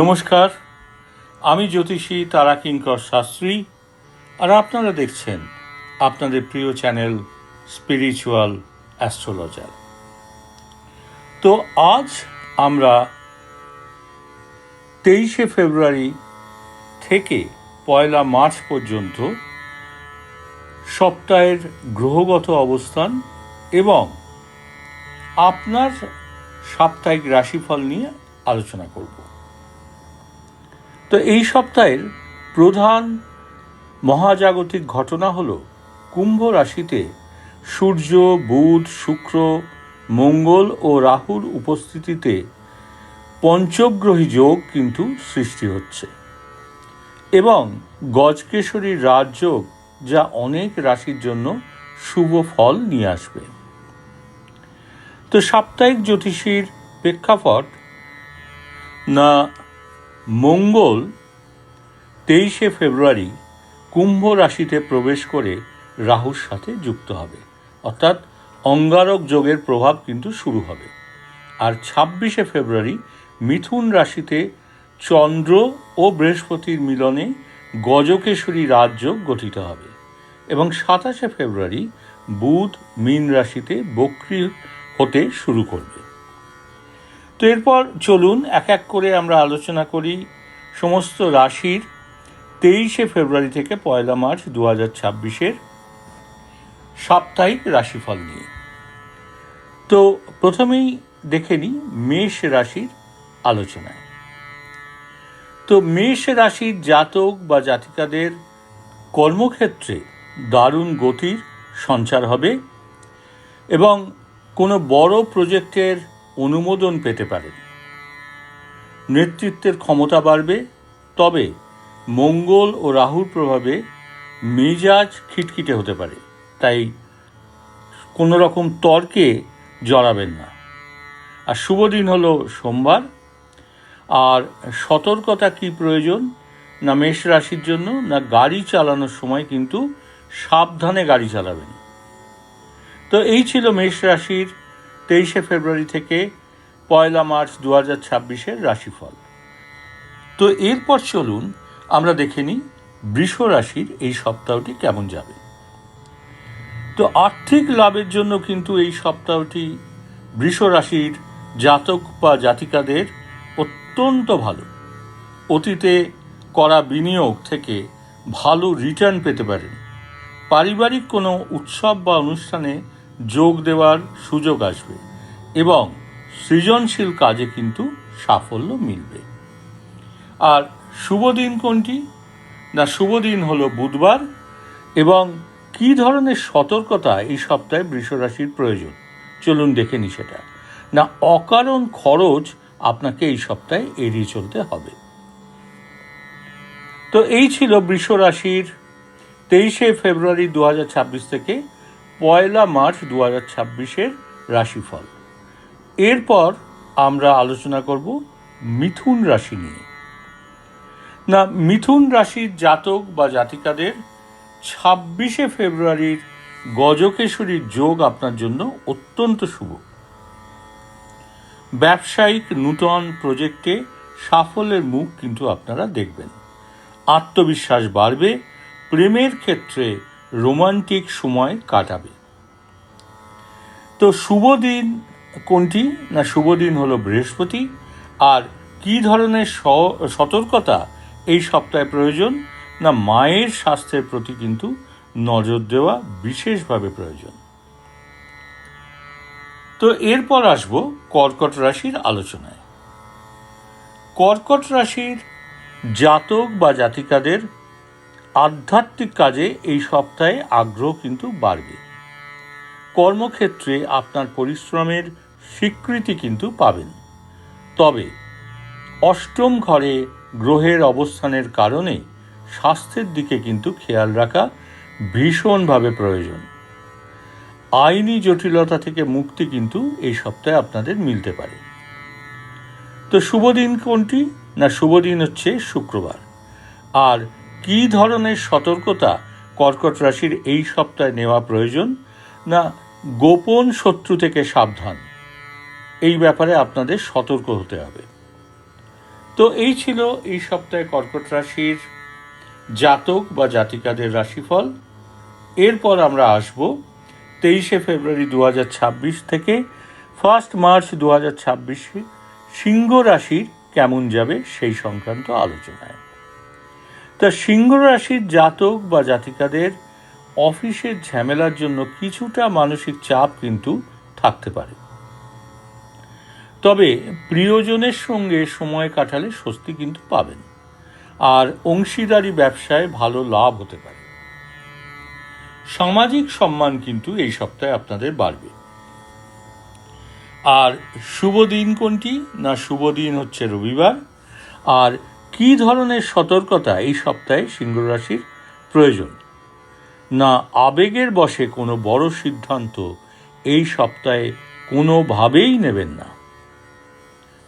নমস্কার, আমি জ্যোতিষী তারা কিঙ্কর শাস্ত্রী, আর আপনারা দেখছেন আপনাদের প্রিয় চ্যানেল স্পিরিচুয়াল অ্যাস্ট্রোলজার। তো আজ আমরা তেইশে ফেব্রুয়ারি থেকে পয়লা মার্চ পর্যন্ত সপ্তাহের গ্রহগত অবস্থান এবং আপনার সাপ্তাহিক রাশিফল নিয়ে আলোচনা করব। তো এই সপ্তাহের প্রধান মহাজাগতিক ঘটনা হল কুম্ভ রাশিতে সূর্য, বুধ, শুক্র, মঙ্গল ও রাহুর উপস্থিতিতে পঞ্চগ্রহী যোগ কিন্তু সৃষ্টি হচ্ছে। এবং গজকেশরী রাজযোগ যা অনেক রাশির জন্য শুভ ফল নিয়ে আসবে। তো সাপ্তাহিক জ্যোতিষীর প্রেক্ষাপট না মঙ্গল তেইশে ফেব্রুয়ারি কুম্ভ রাশিতে প্রবেশ করে রাহুর সাথে যুক্ত হবে। অর্থাৎ অঙ্গারক যোগের প্রভাব কিন্তু শুরু হবে। আর ছাব্বিশে ফেব্রুয়ারি মিথুন রাশিতে চন্দ্র ও বৃহস্পতির মিলনে গজকেশরী রাজযোগ গঠিত হবে এবং সাতাশে ফেব্রুয়ারি বুধ মীন রাশিতে বক্রি হতে শুরু করবে। তো এরপর চলুন এক এক করে আমরা আলোচনা করি সমস্ত রাশির তেইশে ফেব্রুয়ারি থেকে পয়লা মার্চ দু হাজার ছাব্বিশের সাপ্তাহিক রাশিফল নিয়ে। তো প্রথমেই দেখে নিই মেষ রাশির আলোচনায় তো মেষ রাশির জাতক বা জাতিকাদের কর্মক্ষেত্রে দারুণ গতির সঞ্চার হবে এবং কোনো বড় প্রজেক্টের অনুমোদন পেতে পারেন নেতৃত্বের ক্ষমতা বাড়বে, তবে মঙ্গল ও রাহুর প্রভাবে মেজাজ খিটখিটে হতে পারে, তাই কোনো রকম তর্কে জড়াবেন না। আর শুভ দিন হলো সোমবার। আর সতর্কতা কি প্রয়োজন? না মেষ রাশির জন্য, না গাড়ি চালানোর সময় কিন্তু সাবধানে গাড়ি চালাবেন। তো এই ছিল মেষ রাশির তেইশে ফেব্রুয়ারি থেকে পয়লা মার্চ দু হাজার ছাব্বিশের রাশিফল। তো এরপর চলুন আমরা দেখে নিই বৃষ রাশির এই সপ্তাহটি কেমন যাবে। তো আর্থিক লাভের জন্য কিন্তু এই সপ্তাহটি বৃষ রাশির জাতক বা জাতিকাদের অত্যন্ত ভালো। অতীতে করা বিনিয়োগ থেকে ভালো রিটার্ন পেতে পারেন। পারিবারিক কোনো উৎসব বা অনুষ্ঠানে যোগ দেওয়ার সুযোগ আসবে এবং সৃজনশীল কাজে কিন্তু সাফল্য মিলবে। আর শুভ দিন কোনটি? না, শুভ দিন হলো বুধবার এবং কি ধরনের সতর্কতা এই সপ্তাহে বৃষরাশির প্রয়োজন? চলুন দেখে নি সেটা। না, অকারণ খরচ আপনাকে এই সপ্তাহে এড়িয়ে চলতে হবে। তো এই ছিল বৃষ রাশির তেইশে ফেব্রুয়ারি দু হাজার ছাব্বিশ থেকে পয়লা মার্চ দু হাজার ছাব্বিশের রাশিফল। এরপর আমরা আলোচনা করব মিথুন রাশি নিয়ে। না, মিথুন রাশির জাতক বা জাতিকাদের ছাব্বিশে ফেব্রুয়ারির গজকেশরীর যোগ আপনার জন্য অত্যন্ত শুভ। ব্যবসায়িক নূতন প্রজেক্টে সাফল্যের মুখ কিন্তু আপনারা দেখবেন। আত্মবিশ্বাস বাড়বে, প্রেমের ক্ষেত্রে রোমান্টিক সময় কাটাবে। তো শুভ দিন কোনটি? না শুভ দিন হলো বৃহস্পতি। আর কি ধরনের সতর্কতা এই সপ্তাহে প্রয়োজন? না, মায়ের স্বাস্থ্যের প্রতি কিন্তু নজর দেওয়া বিশেষভাবে প্রয়োজন। তো এরপর আসব কর্কট রাশির আলোচনায়। কর্কট রাশির জাতক বা জাতিকাদের আধ্যাত্মিক কাজে এই সপ্তাহে আগ্রহ কিন্তু বাড়বে। কর্মক্ষেত্রে আপনার পরিশ্রমের স্বীকৃতি কিন্তু পাবেন। তবে অষ্টম ঘরে গ্রহের অবস্থানের কারণে স্বাস্থ্যের দিকে কিন্তু খেয়াল রাখা ভীষণভাবে প্রয়োজন। আইনি জটিলতা থেকে মুক্তি কিন্তু এই সপ্তাহে আপনাদের মিলতে পারে। তো শুভ দিন কোনটি? না, শুভ দিন হচ্ছে শুক্রবার। আর কি ধরনের সতর্কতা কর্কট রাশির এই সপ্তাহে নেওয়া প্রয়োজন? না, গোপন শত্রু থেকে সাবধান। এই ব্যাপারে আপনাদের সতর্ক হতে হবে। তো এই ছিল এই সপ্তাহে কর্কট রাশির জাতক বা জাতিকাদের রাশিফল। এরপর আমরা আসব তেইশে ফেব্রুয়ারি দু হাজার ছাব্বিশ থেকে ফার্স্ট মার্চ দু সিংহ রাশির কেমন যাবে সেই সংক্রান্ত আলোচনায়। তা সিংহ রাশির জাতক বা জাতিকাদের অফিসের ঝামেলার জন্য কিছুটা মানসিক চাপ কিন্তু থাকতে পারে। তবে প্রিয়জনের সঙ্গে সময় কাটালে স্বস্তি কিন্তু পাবেন। আর অংশীদারি ব্যবসায় ভালো লাভ হতে পারে। সামাজিক সম্মান কিন্তু এই সপ্তাহে আপনাদের বাড়বে। আর শুভ দিন কোনটি? না, শুভ দিন হচ্ছে রবিবার। আর কি ধরনের সতর্কতা এই সপ্তাহে সিংহ রাশির প্রয়োজন? না, আবেগের বশে কোনো বড় সিদ্ধান্ত এই সপ্তাহে কোনোভাবেই নেবেন না।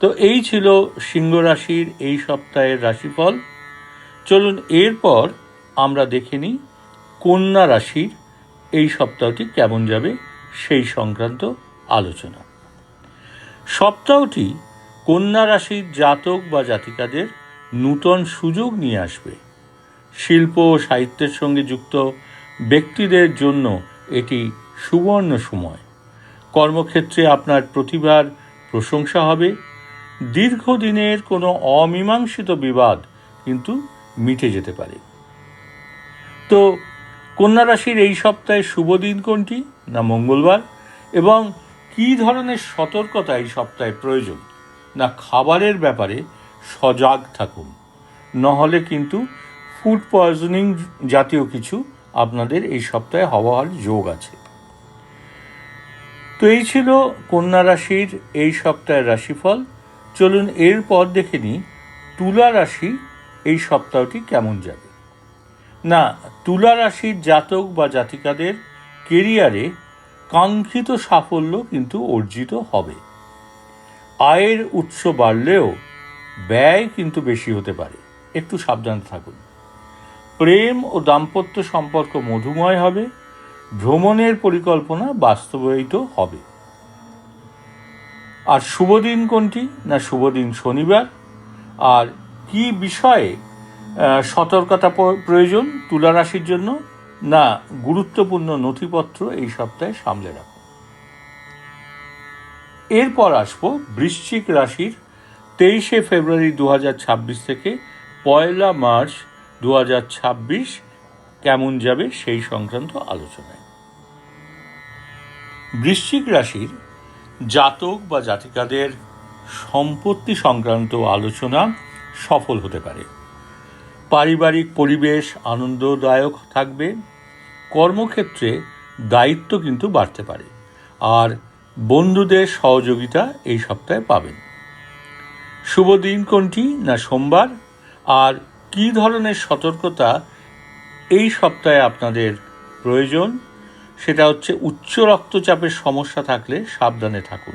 তো এই ছিল সিংহ রাশির এই সপ্তাহের রাশিফল। চলুন এরপর আমরা দেখে নিই কন্যা রাশির এই সপ্তাহটি কেমন যাবে সেই সংক্রান্ত আলোচনা। সপ্তাহটি কন্যা রাশির জাতক বা জাতিকাদের নূতন সুযোগ নিয়ে আসবে। শিল্প ও সাহিত্যের সঙ্গে যুক্ত ব্যক্তিদের জন্য এটি সুবর্ণ সময়। কর্মক্ষেত্রে আপনার প্রতিভার প্রশংসা হবে। দীর্ঘদিনের কোনো অমীমাংসিত বিবাদ কিন্তু মিটে যেতে পারে। তো কন্যা রাশির এই সপ্তাহে শুভ দিন কোনটি না মঙ্গলবার? এবং কী ধরনের সতর্কতা এই সপ্তাহে প্রয়োজন? না খাবারের ব্যাপারে সজাগ থাকুন। নহলে কিন্তু ফুড পয়জনিং জাতীয় কিছু আপনাদের এই সপ্তাহে হওয়ার যোগ আছে। তো এই ছিল কন্যা রাশির এই সপ্তাহের রাশিফল। চলুন এরপর দেখে নিই তুলা রাশি এই সপ্তাহটি কেমন যাবে। না, তুলা রাশির জাতক বা জাতিকাদের কেরিয়ারে কাঙ্ক্ষিত সাফল্য কিন্তু অর্জিত হবে। আয়ের উৎস বাড়লেও ব্যয় কিন্তু বেশি হতে পারে। একটু সাবধান থাকুন। প্রেম ও দাম্পত্য সম্পর্ক মধুময় হবে, ভ্রমণের পরিকল্পনা বাস্তবায়িত হবে। আর শুভ দিন কোনটি না শুভ দিন শনিবার? আর কি বিষয়ে সতর্কতা প্রয়োজন তুলা রাশির জন্য? না গুরুত্বপূর্ণ নথিপত্র এই সপ্তাহে সামলে রাখুন। এরপর আসব বৃশ্চিক রাশির তেইশে ফেব্রুয়ারি দু হাজার ছাব্বিশ থেকে পয়লা মার্চ দু হাজার ছাব্বিশ কেমন যাবে সেই সংক্রান্ত আলোচনায়। বৃশ্চিক রাশির জাতক বা জাতিকাদের সম্পত্তি সংক্রান্ত আলোচনা সফল হতে পারে। পারিবারিক পরিবেশ আনন্দদায়ক থাকবে। কর্মক্ষেত্রে দায়িত্ব কিন্তু বাড়তে পারে। আর বন্ধুদের সহযোগিতা এই সপ্তাহে পাবেন। শুভ দিন কোনটি না সোমবার? আর কি ধরনের সতর্কতা এই সপ্তাহে আপনাদের প্রয়োজন? সেটা হচ্ছে উচ্চ রক্তচাপের সমস্যা থাকলে সাবধানে থাকুন।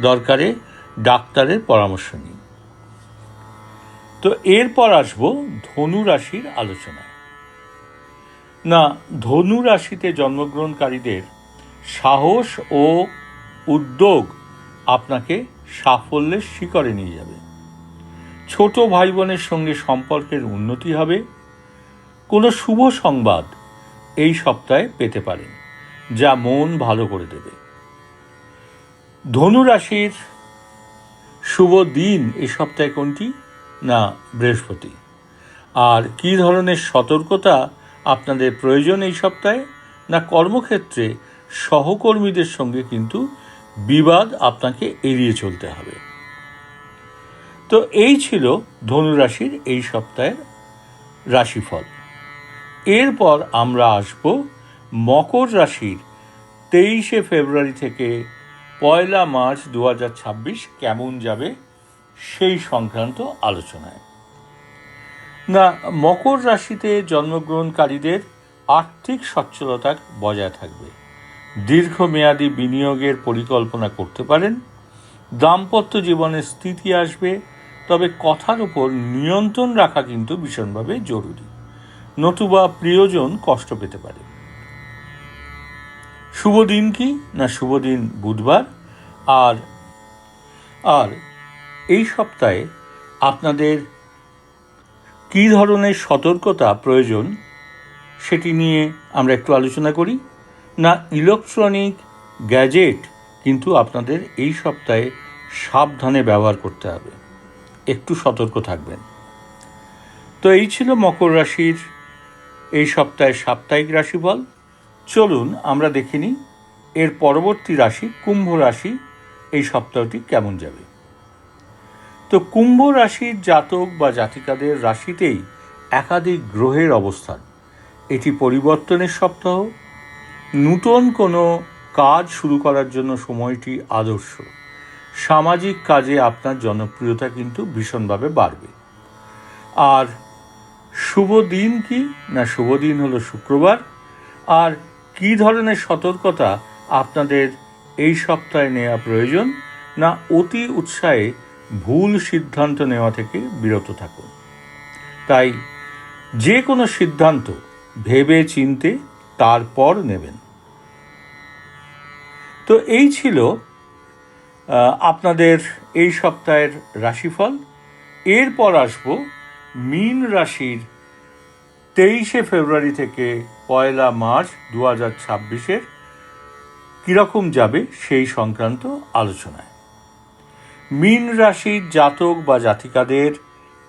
দরকারে ডাক্তারের পরামর্শ নিন। তো এরপর আসব ধনু রাশির আলোচনায়। না, ধনু রাশিতে জন্মগ্রহণকারীদের সাহস ও উদ্যোগ আপনাকে সাফল্যের শিকরে নিয়ে যাবে। ছোট ভাই বোনের সঙ্গে সম্পর্কের উন্নতি হবে। কোনো শুভ সংবাদ এই সপ্তাহে পেতে পারেন, যা মন ভালো করে দেবে। ধনু রাশির শুভ দিন এই সপ্তাহে কোনটি? না, বৃহস্পতি। আর কি ধরনের সতর্কতা আপনাদের প্রয়োজন এই সপ্তাহে? না, কর্মক্ষেত্রে সহকর্মীদের সঙ্গে কিন্তু বিবাদ আপনাকে এড়িয়ে চলতে হবে। তো এই ছিল ধনুরাশির এই সপ্তাহের রাশিফল। এরপর আমরা আসব মকর রাশির তেইশে ফেব্রুয়ারি থেকে পয়লা মার্চ দু হাজার ছাব্বিশ কেমন যাবে সেই সংক্রান্ত আলোচনায়। না, মকর রাশিতে জন্মগ্রহণকারীদের আর্থিক সচ্ছলতা বজায় থাকবে। দীর্ঘমেয়াদী বিনিয়োগের পরিকল্পনা করতে পারেন। দাম্পত্য জীবনে স্থিতি আসবে, তবে কথার উপর নিয়ন্ত্রণ রাখা কিন্তু ভীষণভাবে জরুরি। নতুবা প্রিয়জন কষ্ট পেতে পারে। শুভ দিন কি না শুভ দিন বুধবার? আর আর এই সপ্তাহে আপনাদের কী ধরনের সতর্কতা প্রয়োজন সেটি নিয়ে আমরা একটু আলোচনা করি। না ইলেকট্রনিক গ্যাজেট, কিন্তু আপনাদের এই সপ্তাহে সাবধানে ব্যবহার করতে হবে। একটু সতর্ক থাকবেন। তো এই ছিল মকর রাশির এই সপ্তাহে সাপ্তাহিক রাশিফল। চলুন আমরা দেখে নিই এর পরবর্তী রাশি, কুম্ভ রাশি, এই সপ্তাহটি কেমন যাবে। তো কুম্ভ রাশির জাতক বা জাতিকাদের রাশিতেই একাধিক গ্রহের অবস্থান। এটি পরিবর্তনের সপ্তাহ নূতন কোনো কাজ শুরু করার জন্য সময়টি আদর্শ। সামাজিক কাজে আপনার জনপ্রিয়তা কিন্তু ভীষণভাবে বাড়বে। আর শুভ দিন কি? না, শুভ দিন হলো শুক্রবার। আর কী ধরনের সতর্কতা আপনাদের এই সপ্তাহে নেওয়া প্রয়োজন? না, অতি উৎসাহে ভুল সিদ্ধান্ত নেওয়া থেকে বিরত থাকুন। তাই যে কোনো সিদ্ধান্ত ভেবে চিনতে তারপর নেবেন। তো এই ছিল আপনাদের এই সপ্তাহের রাশিফল। এরপর আসব মীন রাশির তেইশে ফেব্রুয়ারি থেকে পয়লা মার্চ দু হাজার ছাব্বিশের কীরকম যাবে সেই সংক্রান্ত আলোচনায়। মীন রাশির জাতক বা জাতিকাদের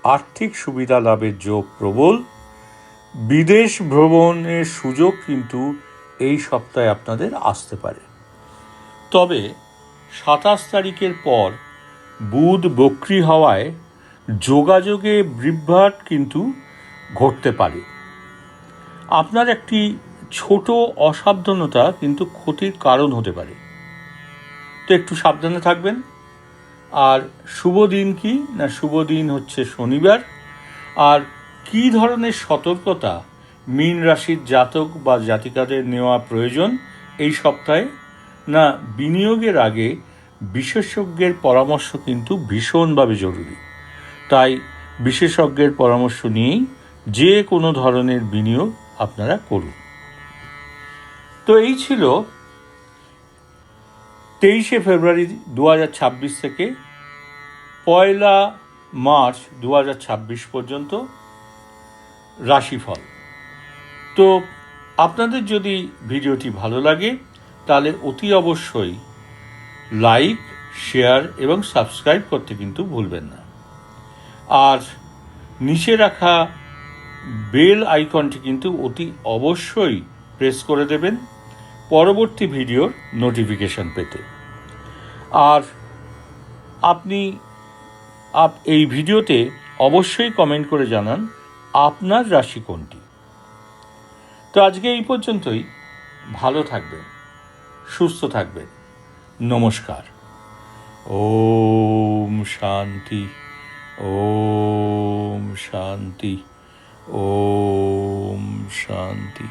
আর্থিক সুবিধা লাভের যোগ প্রবল। বিদেশ ভ্রমণের সুযোগ কিন্তু এই সপ্তাহে আপনাদের আসতে পারে। তবে সাতাশ তারিখের পর বুধ বক্রি হওয়ায় যোগাযোগে বিভ্রাট কিন্তু ঘটতে পারে। আপনার একটি ছোট অসাবধানতা কিন্তু ক্ষতির কারণ হতে পারে। তো একটু সাবধানে থাকবেন। আর শুভ দিন কি? না, শুভ দিন হচ্ছে শনিবার। আর কী ধরনের সতর্কতা মীন রাশির জাতক বা জাতিকাদের নেওয়া প্রয়োজন এই সপ্তাহে? না, বিনিয়োগের আগে বিশেষজ্ঞের পরামর্শ কিন্তু ভীষণভাবে জরুরি। তাই বিশেষজ্ঞের পরামর্শ নিয়েই যে কোনো ধরনের বিনিয়োগ আপনারা করুন। তো এই ছিল তেইশে ফেব্রুয়ারি দু হাজার ছাব্বিশ থেকে পয়লা মার্চ দু হাজার ছাব্বিশ পর্যন্ত। রাশিফল। তো আপনাদের যদি ভিডিওটি ভালো লাগে, তাহলে অতি অবশ্যই লাইক, শেয়ার এবং সাবস্ক্রাইব করতে কিন্তু ভুলবেন না। আর নিচে রাখা বেল আইকনটি কিন্তু অতি অবশ্যই প্রেস করে দেবেন পরবর্তী ভিডিওর নোটিফিকেশন পেতে। আর আপনি, আপ, এই ভিডিওতে অবশ্যই কমেন্ট করে জানান আপনার রাশি কোনটি? তো আজকে এই পর্যন্তই। ভালো থাকবেন, সুস্থ থাকবেন। নমস্কার। ওম শান্তি ওম শান্তি ওম শান্তি।